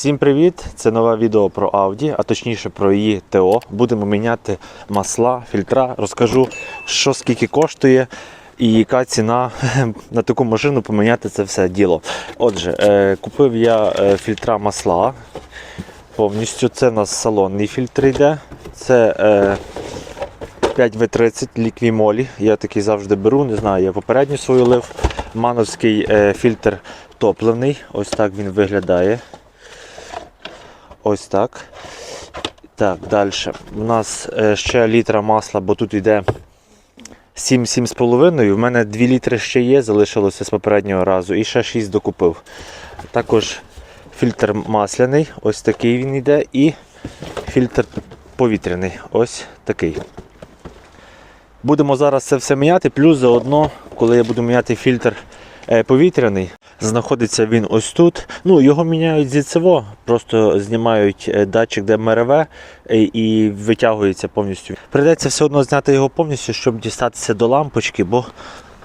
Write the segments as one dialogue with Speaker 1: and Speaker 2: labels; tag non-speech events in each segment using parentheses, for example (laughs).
Speaker 1: Всім привіт! Це нове відео про Audi, а точніше про її ТО. Будемо міняти масла, фільтра. Розкажу, що скільки коштує і яка ціна (laughs) на таку машину поміняти це все діло. Отже, е, купив я е, фільтра масла. Повністю це у нас салонний фільтр йде. Це е, 5В30 ліквімолі. Я такий завжди беру, не знаю, я попередню свою лив. Мановський е, фільтр топливний. Ось так він виглядає. Ось так. Так, далі. У нас е, ще літра масла, бо тут йде 7-7,5. У мене 2 літри ще є, залишилося з попереднього разу. І ще 6 докупив. Також фільтр масляний, ось такий він йде. І фільтр повітряний. Ось такий. Будемо зараз це все міняти. Плюс заодно, коли я буду міняти фільтр повітряний, знаходиться він ось тут. Ну, його міняють зі ЦВО, просто знімають е, датчик ДМРВ мереве, і витягується повністю. Придеться все одно зняти його повністю, щоб дістатися до лампочки, бо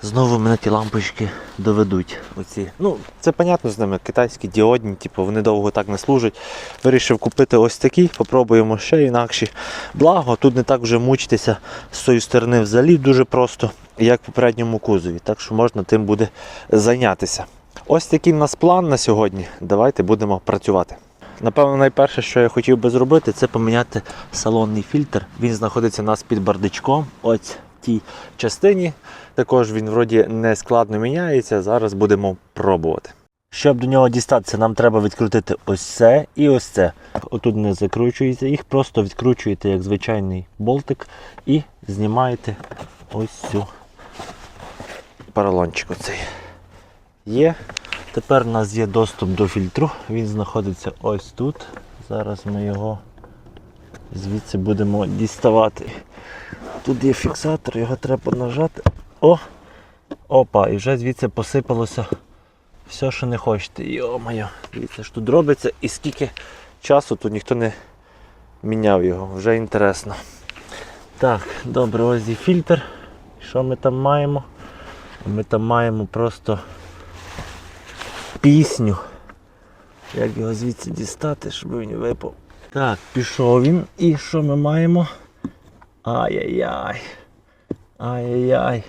Speaker 1: знову мене ті лампочки доведуть. Оці. Ну, це понятно з ними, китайські діодні, типу, вони довго так не служать. Вирішив купити ось такі, попробуємо ще інакші. Благо, тут не так вже мучитися з цієї сторони взагалі дуже просто, як в попередньому кузові. Так що можна тим буде зайнятися. Ось такий в нас план на сьогодні. Давайте будемо працювати. Напевно, найперше, що я хотів би зробити, це поміняти салонний фільтр. Він знаходиться у нас під бардачком. Ось тій частині. Також він вроді не складно міняється. Зараз будемо пробувати. Щоб до нього дістатися, нам треба відкрутити ось це і ось це. Отут не закручується, їх просто відкручуєте як звичайний болтик і знімаєте ось цю поролончик оцей. Є. Тепер у нас є доступ до фільтру. Він знаходиться ось тут. Зараз ми його звідси будемо діставати. Тут є фіксатор, його треба нажати. О! Опа, і вже звідси посипалося все, що не хочете. Йо-моє, дивіться, що тут робиться і скільки часу тут ніхто не міняв його, вже інтересно. Так, добре, ось і фільтр. Що ми там маємо? Ми там маємо просто пісню. Як його звідси дістати, щоб він випав. Так, пішов він. І що ми маємо? Ай-яй-яй. Ай-яй-яй.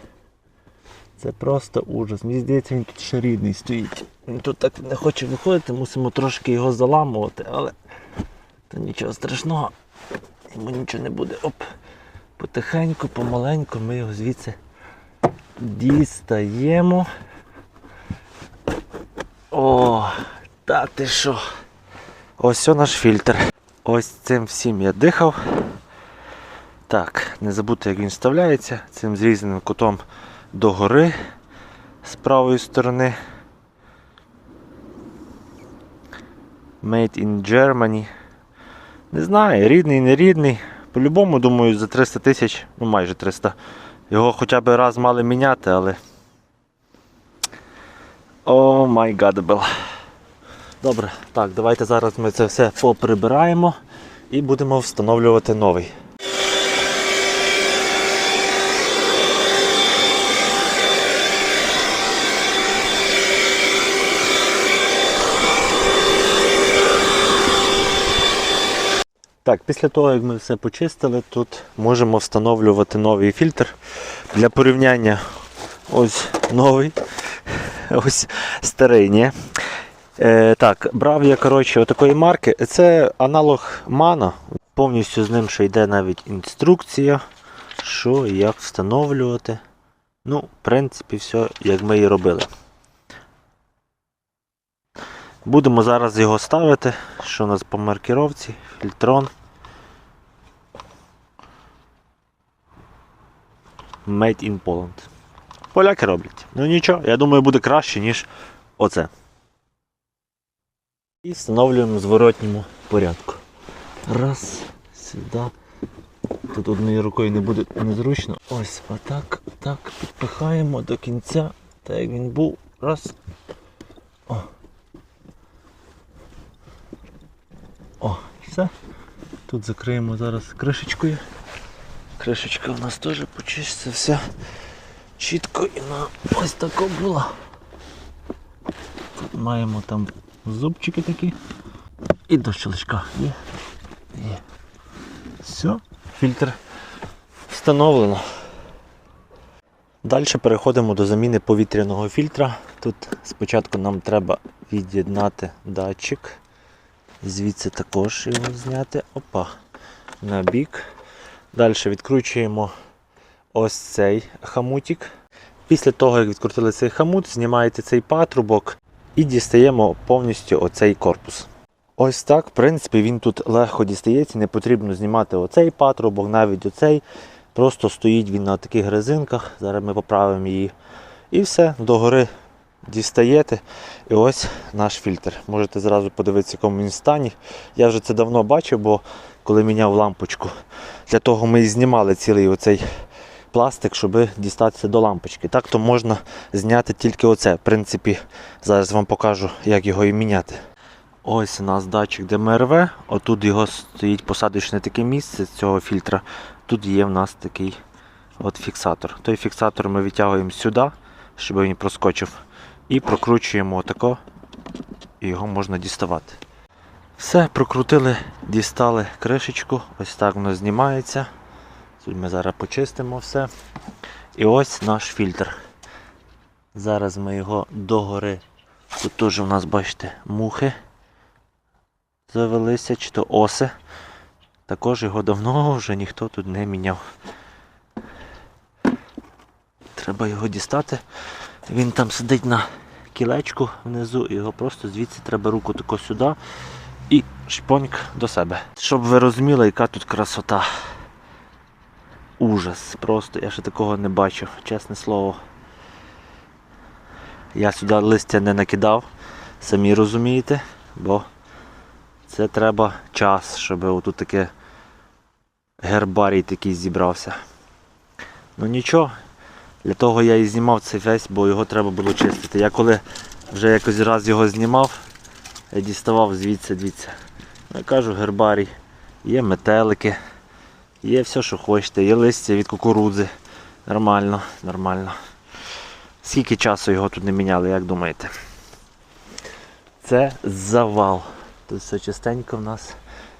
Speaker 1: Це просто ужас. Мені здається, він тут ще рідний стоїть. Він тут так не хоче виходити, мусимо трошки його заламувати, але то нічого страшного. Йому нічого не буде. Оп. Потихеньку, помаленьку ми його звідси дістаємо. О, та ти що? Ось наш фільтр. Ось цим всім я дихав. Так, не забудьте, як він вставляється, цим зрізаним кутом догори з правої сторони. Made in Germany. Не знаю, рідний, не рідний. По-любому, думаю, за 300 тисяч, ну майже 300. Його хоча б раз мали міняти, але. О май гадабл. Добре, так, давайте зараз ми це все поприбираємо і будемо встановлювати новий. Так, після того, як ми все почистили, тут можемо встановлювати новий фільтр. Для порівняння ось новий, ось старий. Ні? Е, так, брав я коротше, отакої марки. Це аналог Мана. Повністю з ним ще йде навіть інструкція, що і як встановлювати. Ну, в принципі, все, як ми і робили. Будемо зараз його ставити. Що у нас по маркіровці? Фільтрон. Made in Poland. Поляки роблять. Ну нічого, я думаю, буде краще, ніж оце. І встановлюємо в зворотньому порядку. Раз, сюди. Тут однією рукою не буде незручно. Ось отак, так, підпихаємо до кінця, так як він був. Раз. О. О, все. Тут закриємо зараз кришечкою. Кришечка у нас теж почиститься все чітко і на ось тако була. Маємо там зубчики такі. І до щелчка. Є. Є. Все, фільтр встановлено. Далі переходимо до заміни повітряного фільтра. Тут спочатку нам треба від'єднати датчик. Звідси також його зняти. Опа. На бік. Далі відкручуємо ось цей хамутик. Після того, як відкрутили цей хамут, знімаєте цей патрубок і дістаємо повністю оцей корпус. Ось так, в принципі, він тут легко дістається, не потрібно знімати оцей патрубок, навіть оцей. Просто стоїть він на таких резинках. Зараз ми поправимо її. І все, догори дістаєте. І ось наш фільтр. Можете зразу подивитися, в якому він стані. Я вже це давно бачив, бо коли міняв лампочку. Для того ми і знімали цілий оцей пластик, щоб дістатися до лампочки. Так то можна зняти тільки оце. В принципі, зараз вам покажу, як його і міняти. Ось у нас датчик ДМРВ. Отут його стоїть посадочне таке місце з цього фільтра. Тут є в нас такий от фіксатор. Той фіксатор ми витягуємо сюди, щоб він проскочив. І прокручуємо отако, і його можна діставати. Все, прокрутили, дістали кришечку. Ось так воно знімається. Тут ми зараз почистимо все. І ось наш фільтр. Зараз ми його догори. Тут теж у нас, бачите, мухи завелися, чи то оси. Також його давно вже ніхто тут не міняв. Треба його дістати. Він там сидить на кілечку внизу, і його просто звідси треба руку тако сюди і шпоньк до себе. Щоб ви розуміли, яка тут красота. Ужас. Просто я ще такого не бачив, чесне слово. Я сюди листя не накидав, самі розумієте, бо це треба час, щоб отут таке гербарій такий зібрався. Ну нічого, для того я і знімав цей весь, бо його треба було чистити. Я коли вже якось раз його знімав, я діставав звідси, дивіться. Я кажу, гербарій, є метелики, є все, що хочете, є листя від кукурудзи. Нормально, нормально. Скільки часу його тут не міняли, як думаєте? Це завал. Тут все чистенько в нас.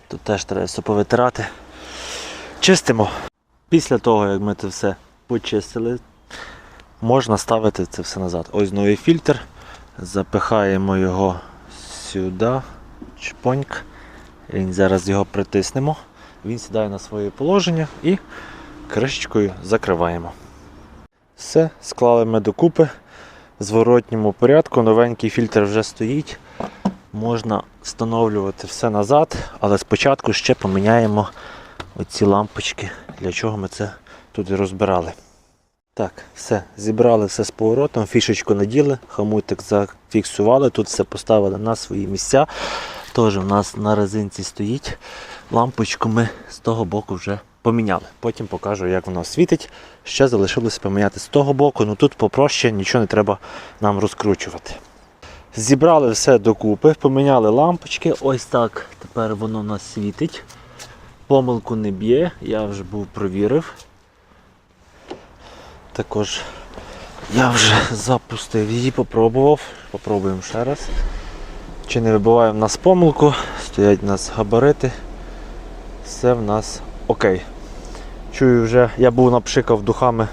Speaker 1: Тут теж треба все повитирати. Чистимо. Після того, як ми це все почистили, можна ставити це все назад. Ось новий фільтр. Запихаємо його сюди. Чпоньк. І зараз його притиснемо. Він сідає на своє положення і кришечкою закриваємо. Все, склали ми докупи. В зворотньому порядку. Новенький фільтр вже стоїть. Можна встановлювати все назад, але спочатку ще поміняємо оці лампочки, для чого ми це тут розбирали. Так, все, зібрали все з поворотом, фішечку наділи, хамутик зафіксували, тут все поставили на свої місця. Теж у нас на резинці стоїть. Лампочку ми з того боку вже поміняли. Потім покажу, як воно світить. Ще залишилося поміняти з того боку, ну тут попроще, нічого не треба нам розкручувати. Зібрали все докупи, поміняли лампочки. Ось так тепер воно нас світить. Помилку не б'є, я вже був провірив. Також я вже запустив її, попробував. Попробуємо ще раз. Чи не вибиває в нас помилку, стоять у нас габарити. Все в нас окей. Чую вже, я був напшикав духами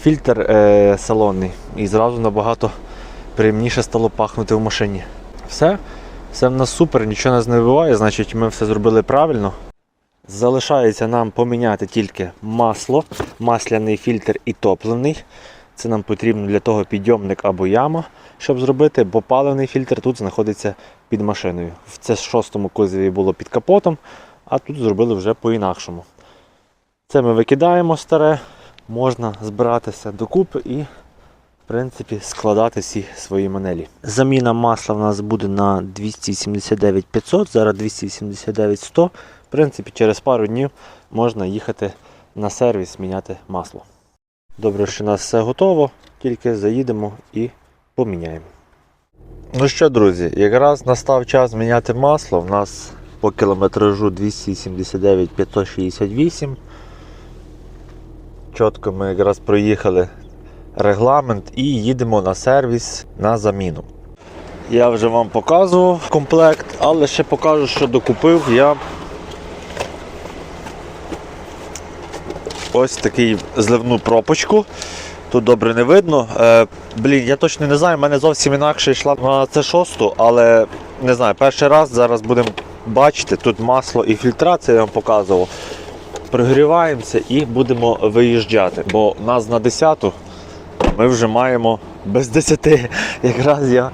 Speaker 1: фільтр е, салонний і зразу набагато приємніше стало пахнути в машині. Все, все в нас супер, нічого нас не вибиває, значить ми все зробили правильно. Залишається нам поміняти тільки масло, масляний фільтр і топливний. Це нам потрібно для того підйомник або яма, щоб зробити, бо паливний фільтр тут знаходиться під машиною. В це шостому кузові було під капотом, а тут зробили вже по-інакшому. Це ми викидаємо старе, можна збиратися докупи і в принципі, складати всі свої манелі. Заміна масла в нас буде на 289 500, зараз 289 100. В принципі, через пару днів можна їхати на сервіс, міняти масло. Добре, що у нас все готово, тільки заїдемо і поміняємо. Ну що, друзі, якраз настав час міняти масло. У нас по кілометражу 279 568. Чітко ми якраз проїхали регламент і їдемо на сервіс на заміну. я вже вам показував комплект, але ще покажу, що докупив я. Ось такий зливну пропочку. Тут добре не видно. Е, блін, я точно не знаю, в мене зовсім інакше йшла на це 6 але не знаю, перший раз зараз будемо бачити. Тут масло і фільтрація я вам показував. Пригріваємося і будемо виїжджати, бо нас на 10 ми вже маємо без 10. Якраз я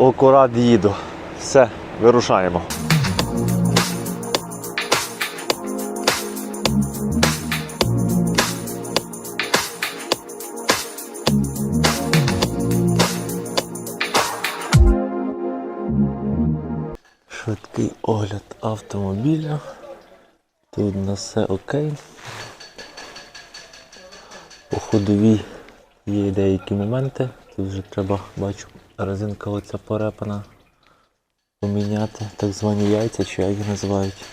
Speaker 1: акурат їду. Все, вирушаємо. Швидкий огляд автомобіля. Тут на все окей. По ходовій є деякі моменти. Тут вже треба, бачу, резинка оця порепана поміняти. Так звані яйця, чи як їх називають.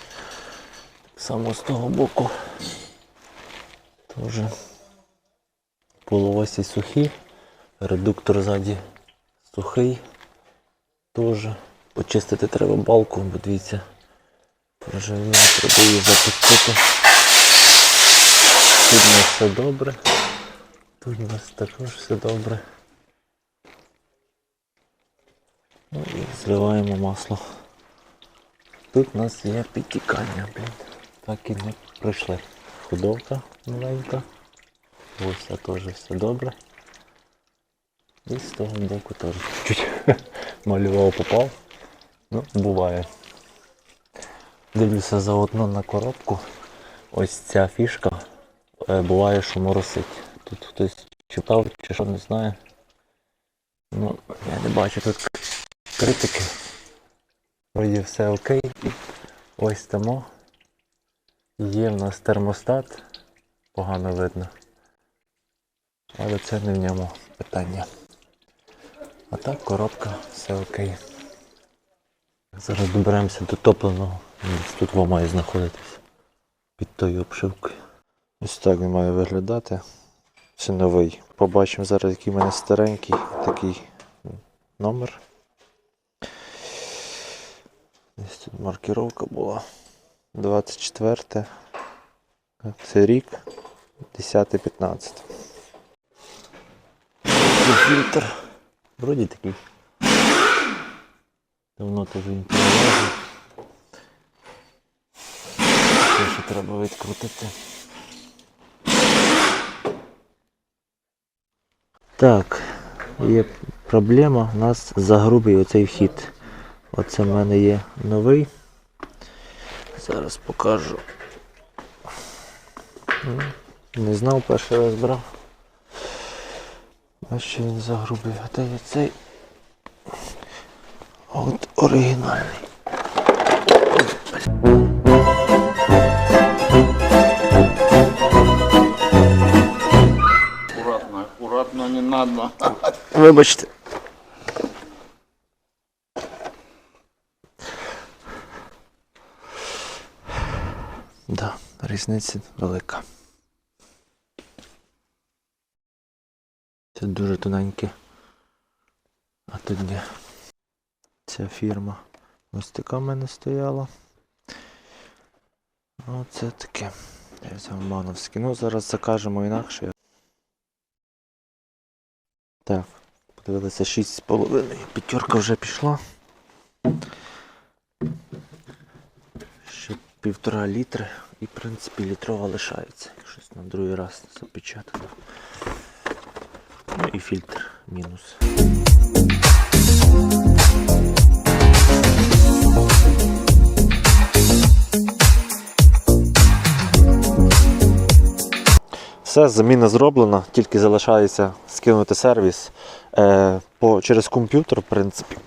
Speaker 1: Так само з того боку. Теж полуосі сухі. Редуктор ззаді сухий. Теж. Почистити треба балку, бо дивіться. Проживіла, треба її запустити. Тут у нас все добре. Тут у нас також все добре. Ну і зливаємо масло. Тут у нас є підтікання, блін. Так і не пройшли. Худовка маленька. Ось це теж все добре. І з того боку теж чуть (laughs) малював попав. Ну, буває. Дивлюся заодно на коробку. Ось ця фішка. Е, буває, що моросить. Тут хтось читав чи що не знає. Ну, я не бачу тут критики. Вроді все окей. Ось тому. Є в нас термостат. Погано видно. Але це не в ньому питання. А так коробка, все окей. Зараз доберемося до топленого. Тут воно має знаходитись. Під тою обшивкою. Ось так він має виглядати. Це новий. Побачимо зараз, який в мене старенький такий номер. Десь тут маркіровка була. 24. Це рік. 10-15. Фільтр. Вроді такий. Давно теж він переважив. Це ще треба відкрутити. Так, є проблема. У нас загрубий оцей вхід. Оце в мене є новий. Зараз покажу. Ну, Не знав, перший раз брав. А ще він загрубий. А де цей? Оригінальний.
Speaker 2: Аккуратно, аккуратно, не надо.
Speaker 1: Вибачте. Да, різниця велика. Це дуже тоненьке. А тут ні. Ця фірма ось така в мене стояла. Оце таке. Я взяв. Ну, зараз закажемо інакше. Так, подивилися 6,5. П'ятерка вже пішла. Ще півтора літри і в принципі літрова лишається. Щось на другий раз запечатано. Ну і фільтр мінус. Все, заміна зроблена, тільки залишається скинути сервіс е, по, через комп'ютер, в принципі.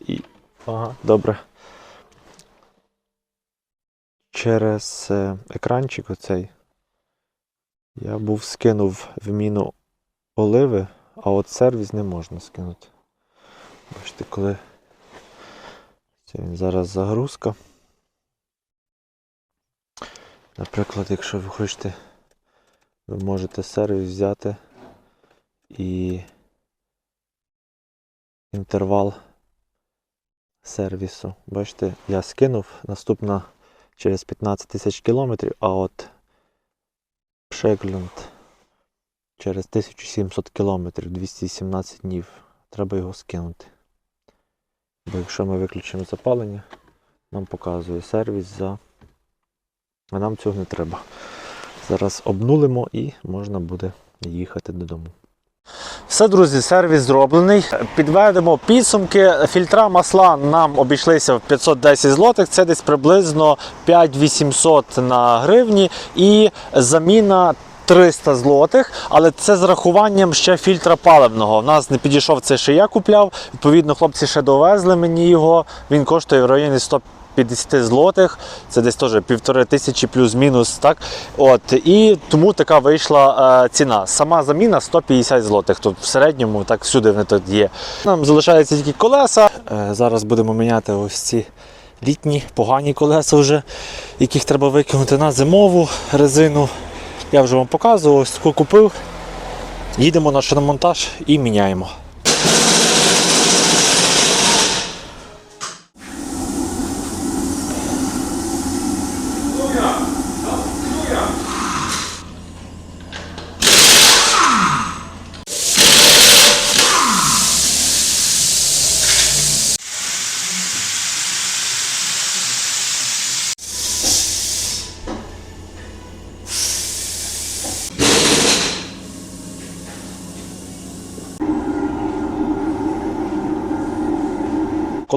Speaker 1: І, ага, добре. Через е, екранчик оцей я був скинув в міну оливи, а от сервіс не можна скинути. Бачите, коли зараз загрузка. Наприклад, якщо ви хочете, ви можете сервіс взяти і інтервал сервісу. Бачите, я скинув наступна через 15 тисяч кілометрів, а от Шеглюнд через 1700 кілометрів, 217 днів. Треба його скинути. Бо якщо ми виключимо запалення, нам показує сервіс за. А нам цього не треба. Зараз обнулимо і можна буде їхати додому. Все, друзі, сервіс зроблений. Підведемо підсумки. Фільтра масла нам обійшлися в 510 злотих. Це десь приблизно 5800 на гривні. І заміна 300 злотих, але це з рахуванням ще фільтра паливного. У нас не підійшов це, що я купляв. Відповідно, хлопці ще довезли мені його. Він коштує в районі 150 злотих. Це десь теж півтори тисячі плюс-мінус. Так? От, і тому така вийшла е, ціна. Сама заміна 150 злотих. Тобто в середньому так всюди вони тут є. Нам залишаються тільки колеса. Е, зараз будемо міняти ось ці літні, погані колеса вже, яких треба викинути на зимову резину. Я вже вам показував, купив. Їдемо на шиномонтаж і міняємо.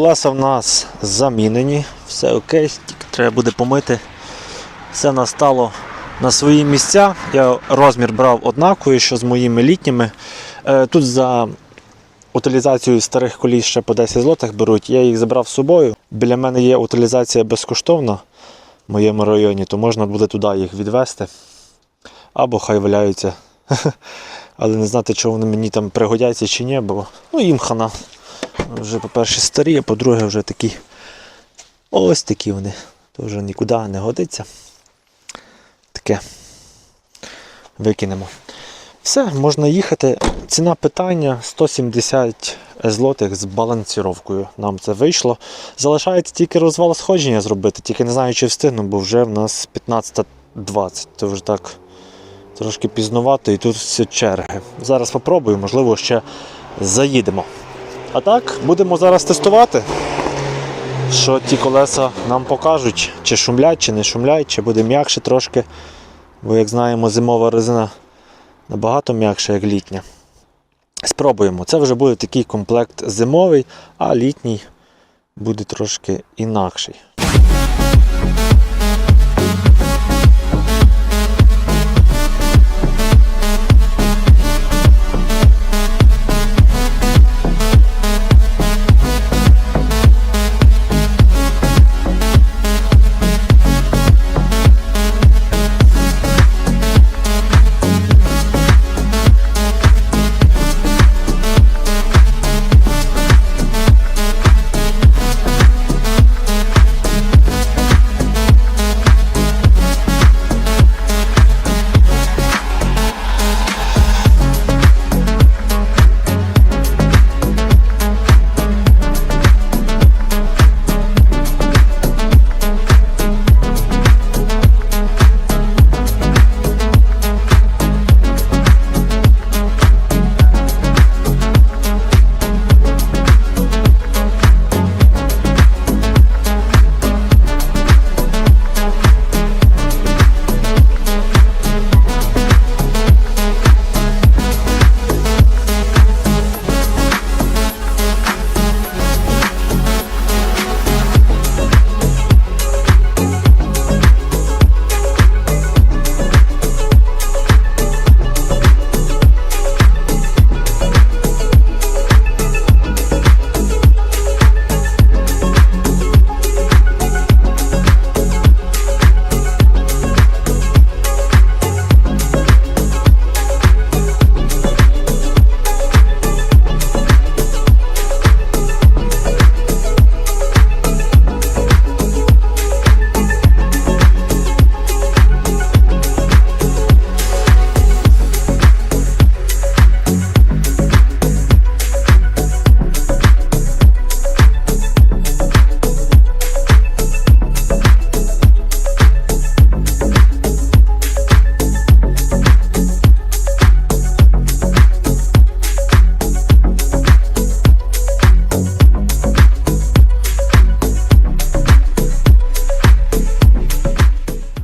Speaker 1: Колеса в нас замінені, все окей, тільки треба буде помити. Все настало на свої місця. Я розмір брав однаковий, що з моїми літніми. Е, Тут за утилізацію старих коліс ще по 10 злотих беруть. Я їх забрав з собою. Біля мене є утилізація безкоштовна в моєму районі, то можна буде туди їх відвезти. Або хай валяються. (laughs) Але не знати, чи вони мені там пригодяться чи ні, бо ну, їм хана. Вже, по-перше, старі, а по-друге, вже такі ось такі вони. То вже нікуди не годиться. Таке. Викинемо. Все, можна їхати. Ціна питання 170 злотих з балансіровкою. Нам це вийшло. Залишається тільки розвал сходження зробити, тільки не знаю, чи встигну, бо вже в нас 15.20. То вже так трошки пізнувато і тут всі черги. Зараз спробую, можливо, ще заїдемо. А так, будемо зараз тестувати, що ті колеса нам покажуть, чи шумлять, чи не шумлять, чи буде м'якше трошки. Бо, як знаємо, зимова резина набагато м'якша, як літня. Спробуємо. Це вже буде такий комплект зимовий, а літній буде трошки інакший.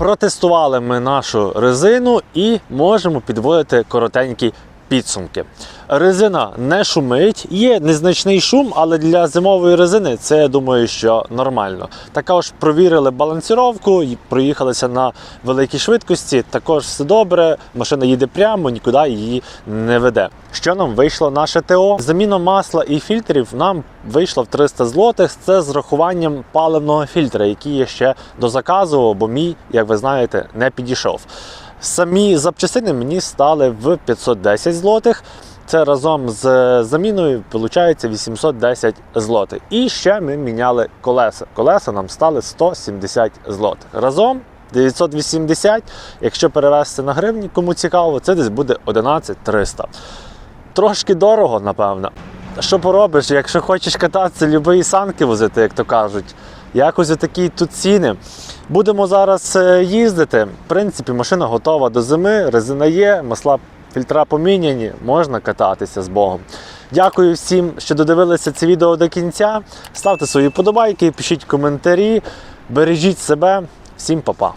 Speaker 1: Протестували ми нашу резину і можемо підводити коротенькі підсумки. Резина не шумить, є незначний шум, але для зимової резини це я думаю, що нормально. Також провірили балансіровку, проїхалися на великій швидкості. Також все добре. Машина їде прямо, нікуди її не веде. Що нам вийшло наше ТО? Заміна масла і фільтрів нам вийшло в 300 злотих. Це з рахуванням паливного фільтра, який я ще дозаказував, бо мій, як ви знаєте, не підійшов. Самі запчастини мені стали в 510 злотих. Це разом з заміною виходить 810 злотих. І ще ми міняли колеса. Колеса нам стали 170 злотих. Разом 980. Якщо перевести на гривні, кому цікаво, це десь буде 11 300. Трошки дорого, напевно. Що поробиш, якщо хочеш кататися, любої санки возити, як то кажуть. Якось такі тут ціни. Будемо зараз е, їздити. В принципі, машина готова до зими, резина є, масла фільтра поміняні, можна кататися з Богом. Дякую всім, що додивилися це відео до кінця. Ставте свої подобайки, пишіть коментарі, бережіть себе. Всім па-па.